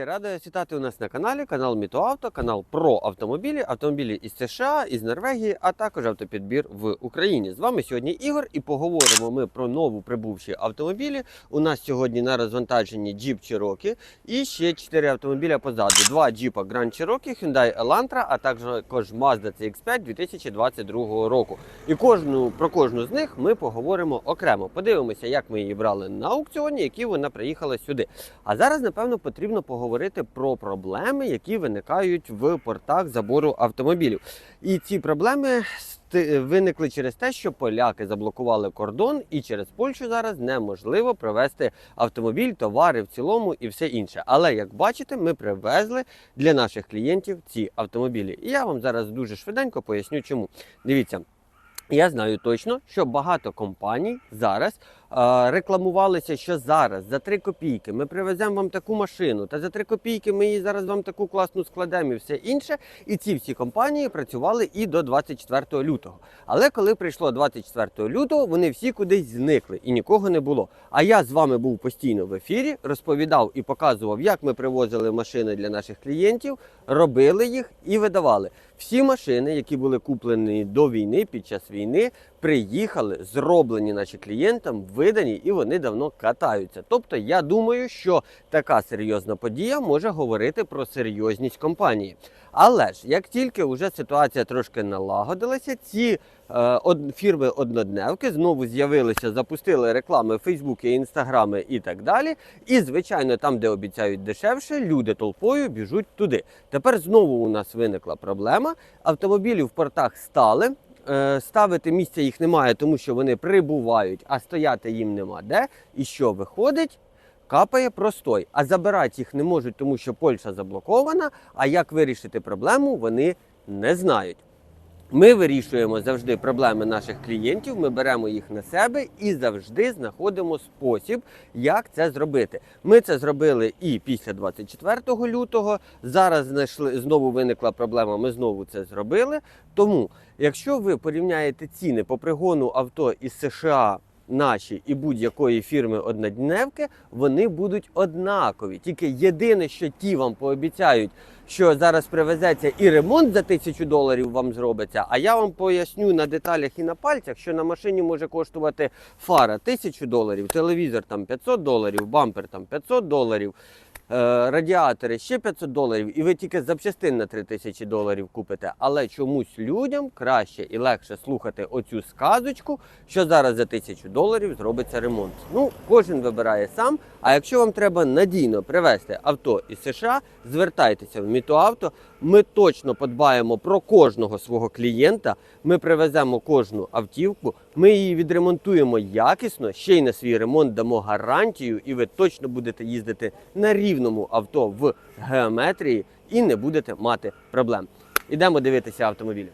Друзі, радий вас вітати у нас на каналі, канал Мітоавто, канал про автомобілі, автомобілі із США, із Норвегії, а також автопідбір в Україні. З вами сьогодні Ігор і поговоримо ми про нову прибувші автомобілі. У нас сьогодні на розвантаженні Jeep Cherokee і ще 4 автомобіля позаду. Два Jeep Grand Cherokee, Hyundai Elantra, а також Mazda CX-5 2022 року. І кожну, про кожну з них ми поговоримо окремо. Подивимося, як ми її брали на аукціоні, які вона приїхала сюди. А зараз, напевно, потрібно поговорити про проблеми, які виникають в портах забору автомобілів. І ці проблеми виникли через те, що поляки заблокували кордон, і через Польщу зараз неможливо провести автомобіль, товари в цілому і все інше. Але як бачите, ми привезли для наших клієнтів ці автомобілі. І я вам зараз дуже швиденько поясню, чому. Дивіться. Я знаю точно, що багато компаній зараз рекламувалися, що зараз за 3 копійки ми привеземо вам таку машину, та за 3 копійки ми її зараз вам таку класну складемо і все інше. І ці всі компанії працювали і до 24 лютого. Але коли прийшло 24 лютого, вони всі кудись зникли і нікого не було. А я з вами був постійно в ефірі, розповідав і показував, як ми привозили машини для наших клієнтів, робили їх і видавали. Всі машини, які були куплені до війни, під час війни, приїхали, зроблені наші клієнтам, видані, і вони давно катаються. Тобто, я думаю, що така серйозна подія може говорити про серйозність компанії. Але ж як тільки вже ситуація трошки налагодилася, ці е, фірми однодневки знову з'явилися, запустили реклами Фейсбуки, Інстаграми і так далі. І звичайно, там, де обіцяють дешевше, люди толпою біжуть туди. Тепер знову у нас виникла проблема. Автомобілі в портах стали. Е, Ставити місця їх немає, тому що вони прибувають, а стояти їм нема де. І що виходить? Капає простой, а забирати їх не можуть, тому що Польща заблокована. А як вирішити проблему, вони не знають. Ми вирішуємо завжди проблеми наших клієнтів, ми беремо їх на себе і завжди знаходимо спосіб, як це зробити. Ми це зробили і після 24 лютого. Зараз знайшли знову виникла проблема. Ми знову це зробили. Тому, якщо ви порівняєте ціни по пригону авто із США. Наші і будь-якої фірми однодневки вони будуть однакові. Тільки єдине, що ті вам пообіцяють, що зараз привезеться і ремонт за тисячу доларів вам зробиться. А я вам поясню на деталях і на пальцях, що на машині може коштувати фара тисячу доларів, телевізор там 500 доларів, бампер там 500 доларів. Е, Радіатори ще 500 доларів, і ви тільки запчастин на 3000 доларів купите. Але чомусь людям краще і легше слухати оцю сказочку, що зараз за 1000 доларів зробиться ремонт. Ну, кожен вибирає сам. А якщо вам треба надійно привезти авто із США, звертайтеся в Мітоавто. Ми точно подбаємо про кожного свого клієнта. Ми привеземо кожну автівку, ми її відремонтуємо якісно, ще й на свій ремонт дамо гарантію, і ви точно будете їздити на рівному авто в геометрії і не будете мати проблем. Ідемо дивитися автомобілі.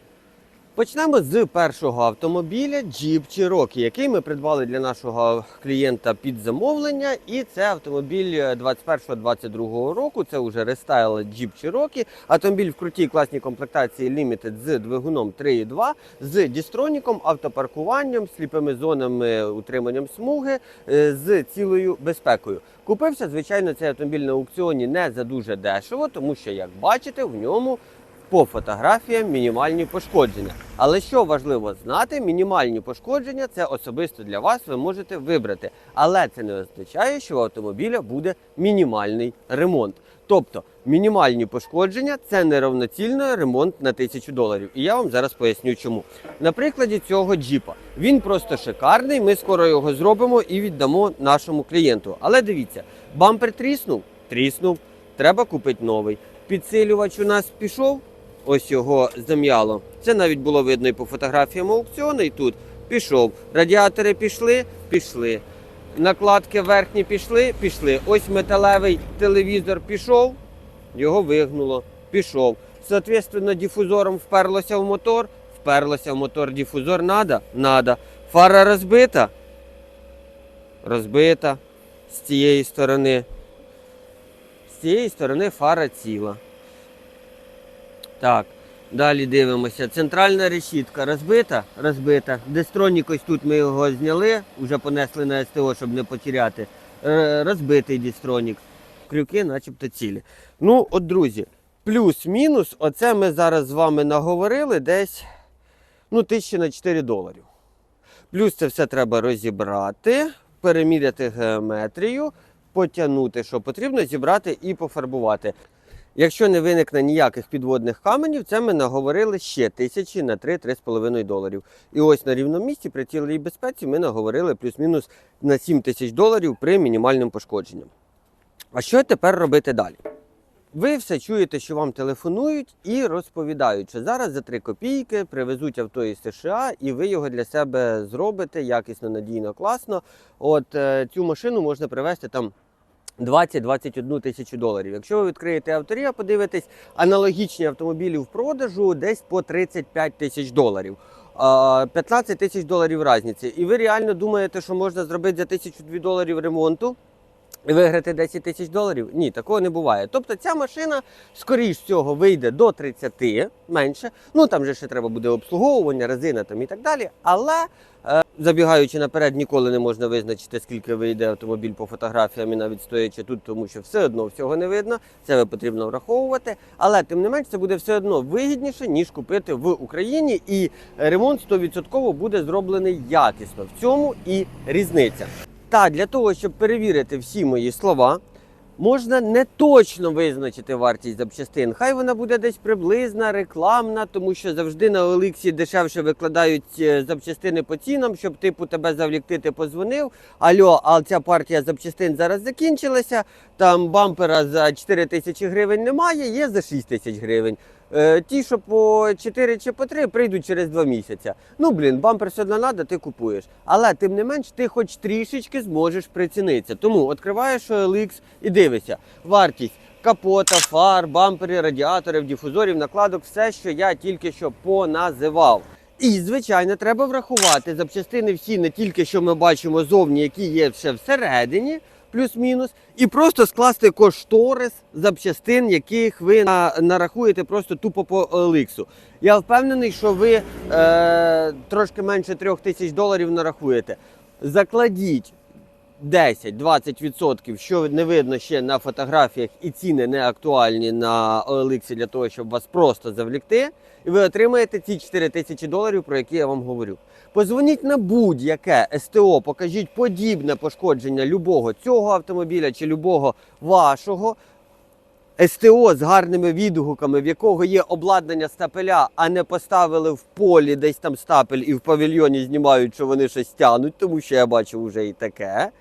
Почнемо з першого автомобіля Jeep Cherokee, який ми придбали для нашого клієнта під замовлення. І це автомобіль 21-22 року. Це вже рестайл Jeep Cherokee. Автомобіль в крутій класній комплектації Limited з двигуном 3.2, з дістроніком, автопаркуванням, сліпими зонами, утриманням смуги, е, з цілою безпекою. Купився, звичайно, цей автомобіль на аукціоні не за дуже дешево, тому що, як бачите, в ньому по фотографіям мінімальні пошкодження. Але що важливо знати, мінімальні пошкодження це особисто для вас ви можете вибрати. Але це не означає, що у автомобіля буде мінімальний ремонт. Тобто мінімальні пошкодження це неравноцільно ремонт на тисячу доларів. І я вам зараз поясню чому. На прикладі цього джіпа він просто шикарний. Ми скоро його зробимо і віддамо нашому клієнту. Але дивіться, бампер тріснув, тріснув. Треба купити новий. Підсилювач у нас пішов, ось його зам'яло. Це навіть було видно і по фотографіям аукціону, і тут пішов. Радіатори пішли, пішли. Накладки верхні пішли, пішли. Ось металевий телевізор пішов, його вигнуло, пішов. Соответственно, дифузором вперлося в мотор, вперлося в мотор, дифузор надо, надо. Фара розбита, розбита з цієї сторони. З цієї сторони фара ціла. Так, далі дивимося. Центральна решітка розбита, розбита. Дестронік ось тут ми його зняли, вже понесли на СТО, щоб не потеряти. Е, Розбитий дістронік. крюки, начебто цілі. Ну, от, друзі, плюс-мінус, оце ми зараз з вами наговорили десь ну, тисячі на 4 доларів. Плюс це все треба розібрати, переміряти геометрію, потягнути, що потрібно, зібрати і пофарбувати. Якщо не виникне ніяких підводних каменів, це ми наговорили ще тисячі на 3-3,5 доларів. І ось на рівному місці при цілій безпеці ми наговорили плюс-мінус на 7 тисяч доларів при мінімальному пошкодженні. А що тепер робити далі? Ви все чуєте, що вам телефонують і розповідають, що зараз за 3 копійки привезуть авто із США, і ви його для себе зробите якісно, надійно, класно. От е, цю машину можна привезти там 20-21 тисячу доларів. Якщо ви відкриєте авторія, подивитесь, аналогічні автомобілі в продажу десь по 35 тисяч доларів. А, 15 тисяч доларів різниці. І ви реально думаєте, що можна зробити за 1002 доларів ремонту? Виграти 10 тисяч доларів? Ні, такого не буває. Тобто ця машина, скоріш всього, вийде до 30 менше. Ну там же ще треба буде обслуговування, резина там і так далі. Але е, забігаючи наперед, ніколи не можна визначити, скільки вийде автомобіль по фотографіям і навіть стоячи тут, тому що все одно всього не видно. Це потрібно враховувати. Але тим не менш, це буде все одно вигідніше, ніж купити в Україні, і ремонт 100% буде зроблений якісно. В цьому і різниця. Та для того, щоб перевірити всі мої слова, можна не точно визначити вартість запчастин. Хай вона буде десь приблизна, рекламна, тому що завжди на Олексі дешевше викладають е, запчастини по цінам, щоб типу тебе завлікти, ти позвонив. Альо, а ця партія запчастин зараз закінчилася. Там бампера за 4 тисячі гривень немає, є за 6 тисяч гривень. Е, Ті, що по 4 чи по 3, прийдуть через 2 місяці. Ну, блін, бампер все одно треба, ти купуєш. Але тим не менш, ти хоч трішечки зможеш прицінитися. Тому відкриваєш OLX і дивишся. Вартість капота, фар, бампери, радіаторів, дифузорів, накладок, все, що я тільки що поназивав. І, звичайно, треба врахувати запчастини всі не тільки що ми бачимо зовні, які є ще всередині, плюс-мінус, і просто скласти кошторис запчастин, яких ви нарахуєте просто тупо по еликсу. Я впевнений, що ви е, трошки менше трьох тисяч доларів нарахуєте. Закладіть 10-20%, що не видно ще на фотографіях, і ціни не актуальні на OLX для того, щоб вас просто завлікти, і ви отримаєте ці 4 тисячі доларів, про які я вам говорю. Позвоніть на будь-яке СТО, покажіть подібне пошкодження любого цього автомобіля чи любого вашого. СТО з гарними відгуками, в якого є обладнання стапеля, а не поставили в полі десь там стапель і в павільйоні знімають, що вони щось тянуть, тому що я бачив вже і таке.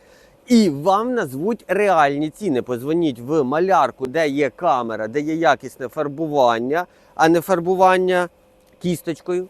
І вам назвуть реальні ціни. Позвоніть в малярку, де є камера, де є якісне фарбування, а не фарбування кісточкою.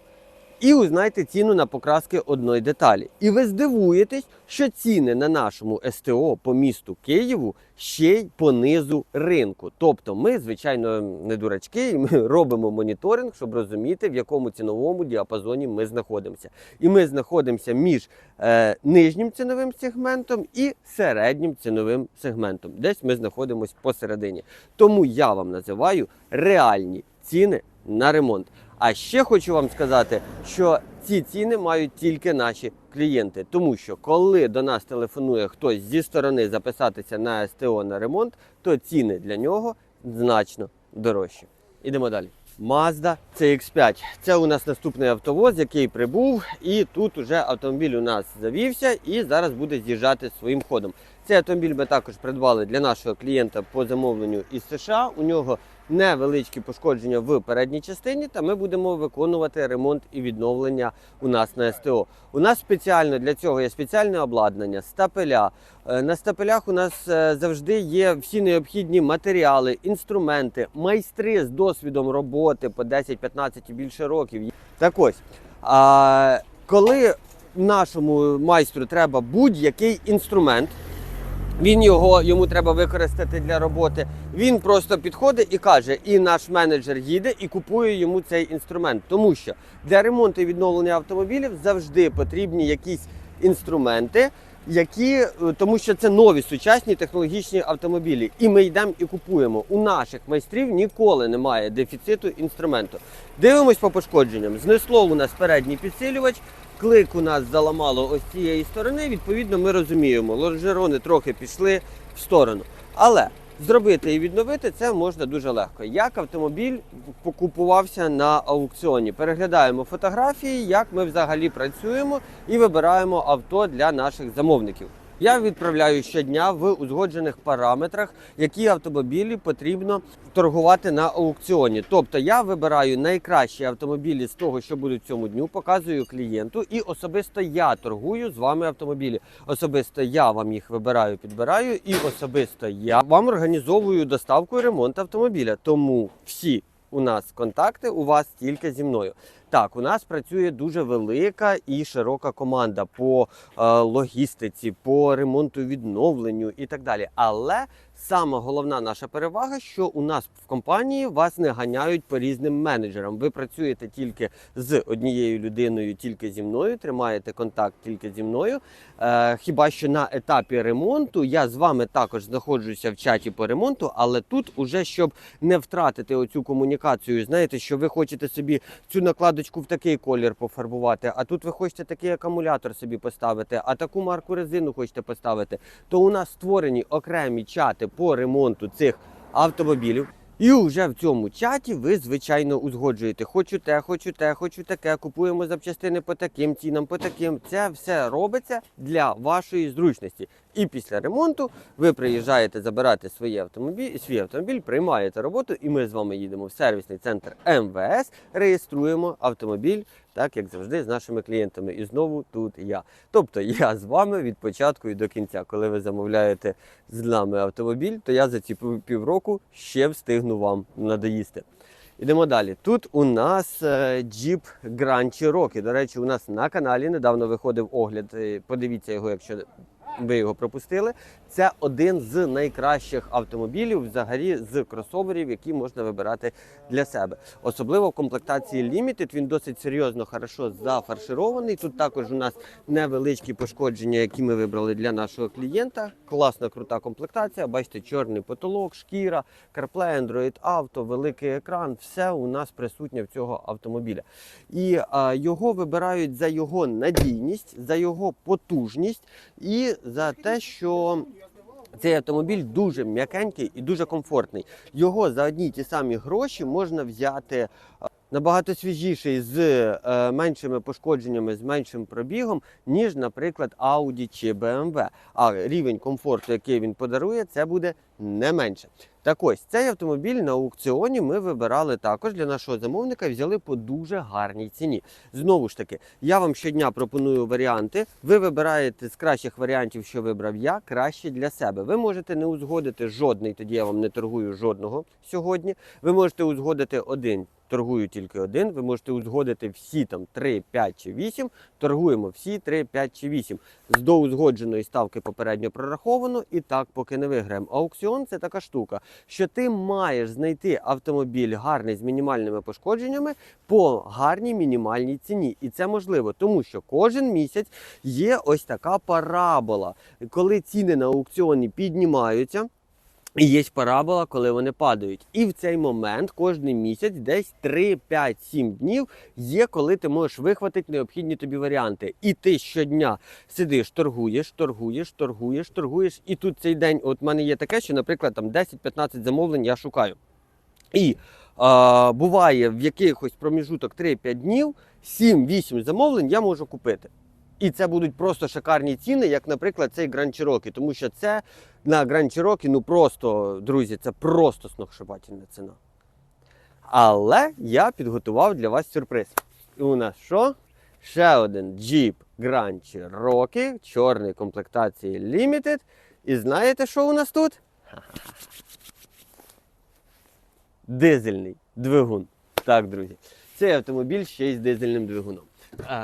І узнайте ціну на покраски одної деталі. І ви здивуєтесь, що ціни на нашому СТО по місту Києву ще й по низу ринку. Тобто ми, звичайно, не дурачки, ми робимо моніторинг, щоб розуміти, в якому ціновому діапазоні ми знаходимося. І ми знаходимося між е, нижнім ціновим сегментом і середнім ціновим сегментом. Десь ми знаходимося посередині. Тому я вам називаю реальні ціни на ремонт. А ще хочу вам сказати, що ці ціни мають тільки наші клієнти, тому що коли до нас телефонує хтось зі сторони записатися на СТО на ремонт, то ціни для нього значно дорожчі. Ідемо далі. Mazda CX5. Це у нас наступний автовоз, який прибув, і тут уже автомобіль у нас завівся і зараз буде з'їжджати своїм ходом. Цей автомобіль ми також придбали для нашого клієнта по замовленню із США. У нього невеличкі пошкодження в передній частині, та ми будемо виконувати ремонт і відновлення у нас на СТО. У нас спеціально для цього є спеціальне обладнання, стапеля. Е, На стапелях у нас е, завжди є всі необхідні матеріали, інструменти, майстри з досвідом роботи по 10-15 і більше років. Так ось, а, коли нашому майстру треба будь-який інструмент, він його йому треба використати для роботи. Він просто підходить і каже, і наш менеджер їде і купує йому цей інструмент. Тому що для ремонту і відновлення автомобілів завжди потрібні якісь інструменти, які е, тому що це нові сучасні технологічні автомобілі. І ми йдемо і купуємо. У наших майстрів ніколи немає дефіциту інструменту. Дивимось по пошкодженням. Знесло у нас передній підсилювач. Клик у нас заламало ось цієї сторони. Відповідно, ми розуміємо, лонжерони трохи пішли в сторону. Але Зробити і відновити це можна дуже легко. Як автомобіль покупувався на аукціоні? Переглядаємо фотографії, як ми взагалі працюємо і вибираємо авто для наших замовників. Я відправляю щодня в узгоджених параметрах, які автомобілі потрібно торгувати на аукціоні. Тобто я вибираю найкращі автомобілі з того, що будуть цьому дню, показую клієнту, і особисто я торгую з вами автомобілі. Особисто я вам їх вибираю, підбираю, і особисто я вам організовую доставку і ремонт автомобіля. Тому всі у нас контакти у вас тільки зі мною. Так, у нас працює дуже велика і широка команда по е, логістиці, по ремонту, відновленню і так далі. Але сама головна наша перевага, що у нас в компанії вас не ганяють по різним менеджерам. Ви працюєте тільки з однією людиною, тільки зі мною, тримаєте контакт тільки зі мною. Е, хіба що на етапі ремонту я з вами також знаходжуся в чаті по ремонту, але тут уже щоб не втратити оцю комунікацію, знаєте, що ви хочете собі цю накладочку в такий колір пофарбувати, а тут ви хочете такий акумулятор собі поставити, а таку марку резину хочете поставити, то у нас створені окремі чати по ремонту цих автомобілів. І вже в цьому чаті ви, звичайно, узгоджуєте. Хочу те, хочу те, хочу таке. Купуємо запчастини по таким цінам, по таким. Це все робиться для вашої зручності. І після ремонту ви приїжджаєте забирати свій автомобіль, свій автомобіль, приймаєте роботу, і ми з вами їдемо в сервісний центр МВС, реєструємо автомобіль, так як завжди, з нашими клієнтами. І знову тут я. Тобто я з вами від початку і до кінця. Коли ви замовляєте з нами автомобіль, то я за ці півроку ще встигну вам надоїсти. Ідемо далі. Тут у нас е, Jeep Grand Cherokee. До речі, у нас на каналі недавно виходив огляд. е, Подивіться його, якщо ви його пропустили. Це один з найкращих автомобілів, взагалі з кросоверів, які можна вибирати для себе. Особливо в комплектації Limited він досить серйозно хорошо зафарширований. Тут також у нас невеличкі пошкодження, які ми вибрали для нашого клієнта. Класна крута комплектація. Бачите, чорний потолок, шкіра, CarPlay, Android Auto, великий екран. Все у нас присутнє в цього автомобіля. І а, його вибирають за його надійність, за його потужність і за те, що цей автомобіль дуже м'якенький і дуже комфортний. Його за одні ті самі гроші можна взяти набагато свіжіший з е, меншими пошкодженнями, з меншим пробігом, ніж, наприклад, Audi чи BMW. А рівень комфорту, який він подарує, це буде не менше. Так ось цей автомобіль на аукціоні ми вибирали також для нашого замовника і взяли по дуже гарній ціні. Знову ж таки, я вам щодня пропоную варіанти. Ви вибираєте з кращих варіантів, що вибрав я, краще для себе. Ви можете не узгодити жодний, тоді я вам не торгую жодного сьогодні. Ви можете узгодити один. Торгую тільки один. Ви можете узгодити всі там 3, 5 чи 8. Торгуємо всі 3, 5 чи 8. З доузгодженої ставки попередньо прораховано і так поки не виграємо. Аукціон це така штука, що ти маєш знайти автомобіль гарний з мінімальними пошкодженнями по гарній мінімальній ціні. І це можливо, тому що кожен місяць є ось така парабола. Коли ціни на аукціоні піднімаються. І є парабола, коли вони падають. І в цей момент кожен місяць, десь 3, 5, 7 днів є, коли ти можеш вихватити необхідні тобі варіанти. І ти щодня сидиш, торгуєш, торгуєш, торгуєш, торгуєш. І тут цей день, от в мене є таке, що, наприклад, там 10-15 замовлень я шукаю. І а, буває в якихось проміжуток 3-5 днів 7-8 замовлень я можу купити. І це будуть просто шикарні ціни, як, наприклад, цей Grand Cherokee, тому що це на Grand Cherokee, ну просто, друзі, це просто сногсшибательна ціна. Але я підготував для вас сюрприз. І у нас що? Ще один Jeep Grand Cherokee, чорної комплектації Limited. І знаєте, що у нас тут? Дизельний двигун. Так, друзі. Цей автомобіль ще й з дизельним двигуном.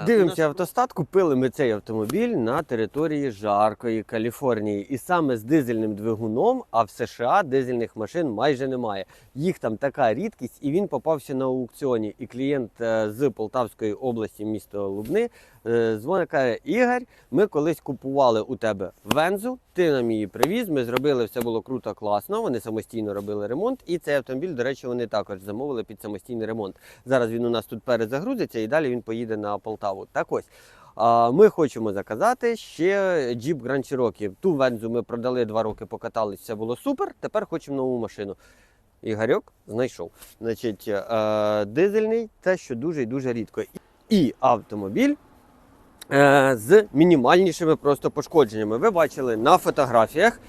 Дивимося автостат. Купили ми цей автомобіль на території жаркої Каліфорнії. І саме з дизельним двигуном, а в США дизельних машин майже немає. Їх там така рідкість, і він попався на аукціоні. І клієнт е, з Полтавської області, місто Лубни, е, дзвонить, каже: Ігор, ми колись купували у тебе вензу, ти нам її привіз. Ми зробили, все було круто, класно. Вони самостійно робили ремонт. І цей автомобіль, до речі, вони також замовили під самостійний ремонт. Зараз він у нас тут перезагрузиться і далі він поїде на Полтаву. Так ось. Ми хочемо заказати ще Jeep Grand Cherokee. Ту вензу ми продали два роки, покатались, все було супер. Тепер хочемо нову машину. Ігорьок знайшов. Значить, е, дизельний те, що дуже і дуже рідко. І автомобіль е, з мінімальнішими просто пошкодженнями. Ви бачили на фотографіях,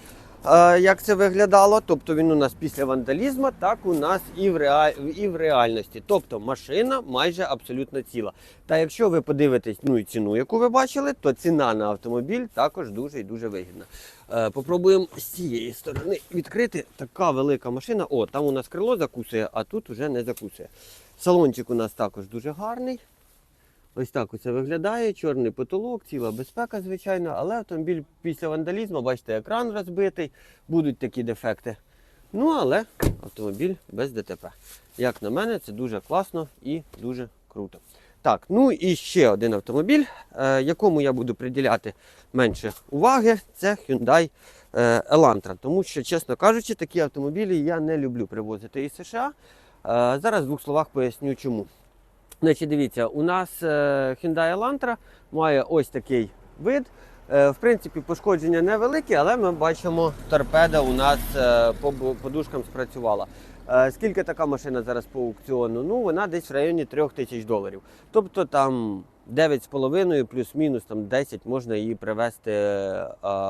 як це виглядало. Тобто він у нас після вандалізму, так у нас і в, реаль... і в реальності. Тобто машина майже абсолютно ціла. Та якщо ви подивитесь ну і ціну, яку ви бачили, то ціна на автомобіль також дуже і дуже вигідна. Е, попробуємо з цієї сторони відкрити. Така велика машина. О, там у нас крило закусує, а тут вже не закусує. Салончик у нас також дуже гарний. Ось так оце виглядає, чорний потолок, ціла безпека, звичайно, але автомобіль після вандалізму, бачите, екран розбитий, будуть такі дефекти. Ну, але автомобіль без ДТП. Як на мене, це дуже класно і дуже круто. Так, ну і ще один автомобіль, е, якому я буду приділяти менше уваги, це Hyundai е, Elantra. Тому що, чесно кажучи, такі автомобілі я не люблю привозити із США. Е, зараз в двох словах поясню чому. Значить, дивіться, у нас е, Hyundai Elantra має ось такий вид. Е, В принципі, пошкодження невеликі, але ми бачимо, торпеда у нас е, по подушкам спрацювала. Скільки така машина зараз по аукціону? Ну, вона десь в районі 3 тисяч доларів. Тобто там 9,5 плюс-мінус там 10 можна її привезти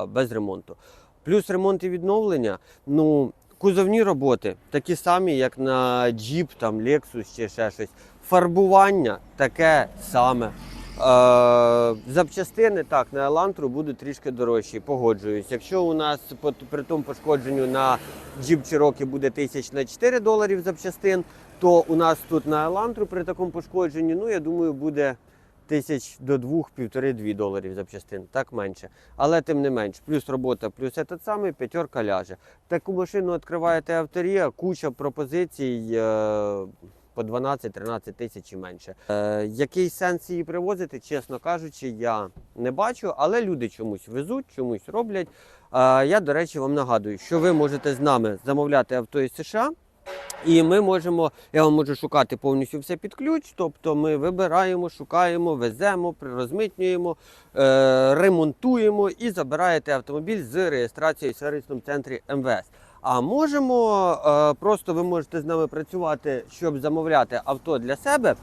без ремонту. Плюс ремонт і відновлення. Ну, кузовні роботи такі самі, як на Jeep, там Lexus чи ще щось. Фарбування таке саме. Е, запчастини так на Елантру будуть трішки дорожчі, погоджуюсь. Якщо у нас при тому пошкодженню на Jeep Cherokee буде тисяч на 4 доларів запчастин, то у нас тут на Елантру при такому пошкодженні, ну я думаю, буде тисяч до двох, півтори-дві доларів запчастин, так менше. Але тим не менш, плюс робота, плюс этот самий п'ятерка ляже. Таку машину відкриваєте авторія, куча пропозицій. Е, по 12-13 тисяч і менше. Е, який сенс її привозити, чесно кажучи, я не бачу, але люди чомусь везуть, чомусь роблять. Е, я, до речі, вам нагадую, що ви можете з нами замовляти авто із США. І ми можемо, я вам можу шукати повністю все під ключ. Тобто ми вибираємо, шукаємо, веземо, розмитнюємо, е, ремонтуємо і забираєте автомобіль з реєстрацією в сервісному центрі МВС. А можемо е, просто ви можете з нами працювати, щоб замовляти авто для себе.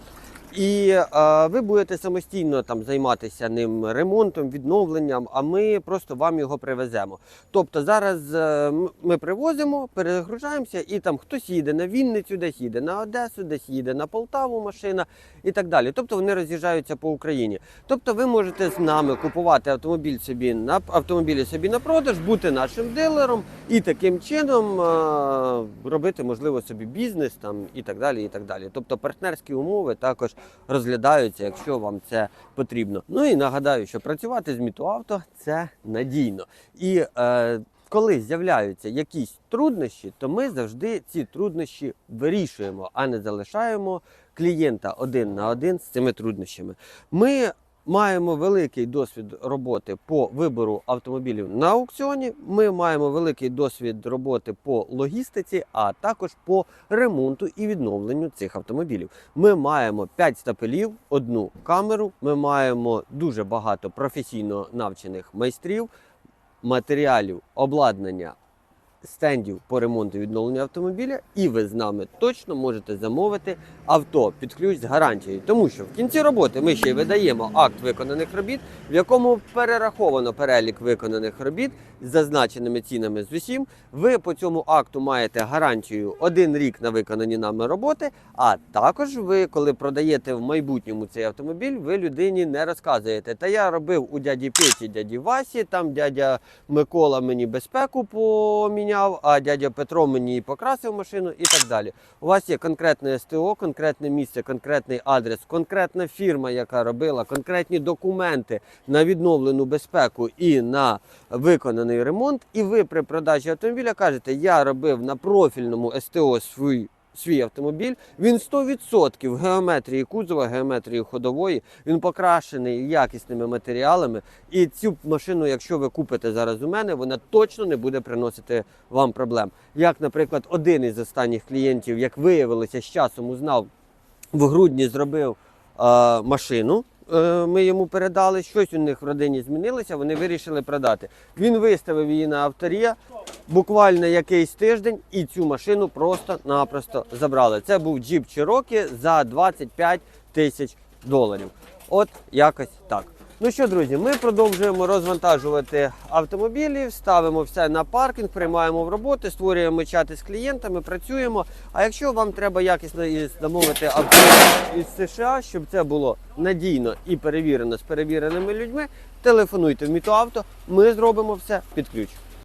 І е, ви будете самостійно там займатися ним ремонтом, відновленням, а ми просто вам його привеземо. Тобто зараз е, м- ми привозимо, перегружаємося, і там хтось їде на Вінницю, десь їде на Одесу, десь їде на Полтаву машина і так далі. Тобто вони роз'їжджаються по Україні. Тобто ви можете з нами купувати автомобіль собі на автомобілі собі на продаж, бути нашим дилером і таким чином е, робити можливо собі бізнес там і так далі. І так далі. Тобто партнерські умови також розглядаються, якщо вам це потрібно. Ну і нагадаю, що працювати з Мітуавто це надійно. І е, коли з'являються якісь труднощі, то ми завжди ці труднощі вирішуємо, а не залишаємо клієнта один на один з цими труднощами. Ми маємо великий досвід роботи по вибору автомобілів на аукціоні. Ми маємо великий досвід роботи по логістиці, а також по ремонту і відновленню цих автомобілів. Ми маємо 5 стапелів, одну камеру. Ми маємо дуже багато професійно навчених майстрів, матеріалів, обладнання. Стендів по ремонту і відновленню автомобіля, і ви з нами точно можете замовити авто під ключ з гарантією. Тому що в кінці роботи ми ще й видаємо акт виконаних робіт, в якому перераховано перелік виконаних робіт з зазначеними цінами з усім. Ви по цьому акту маєте гарантію один рік на виконані нами роботи. А також ви, коли продаєте в майбутньому цей автомобіль, ви людині не розказуєте. Та я робив у дяді Петі, дяді Васі, там дядя Микола мені безпеку поміняв, а дядя Петро мені покрасив машину і так далі. У вас є конкретне СТО, конкретне місце, конкретний адрес, конкретна фірма, яка робила, конкретні документи на відновлену безпеку і на виконаний ремонт. І ви при продажі автомобіля кажете, я робив на профільному СТО свій. Свій автомобіль, він 100% геометрії кузова, геометрії ходової, він покрашений якісними матеріалами. І цю машину, якщо ви купите зараз у мене, вона точно не буде приносити вам проблем. Як, наприклад, один із останніх клієнтів, як виявилося, з часом узнав, в грудні зробив е, машину ми йому передали, щось у них в родині змінилося, вони вирішили продати. Він виставив її на авторія, буквально якийсь тиждень, і цю машину просто-напросто забрали. Це був джіп Чирокі за 25 тисяч доларів. От якось так. Ну що, друзі, ми продовжуємо розвантажувати автомобілі, ставимо все на паркінг, приймаємо в роботи, створюємо чати з клієнтами, працюємо. А якщо вам треба якісно замовити авто із США, щоб це було надійно і перевірено з перевіреними людьми, телефонуйте в Мітоавто, ми зробимо все під ключ.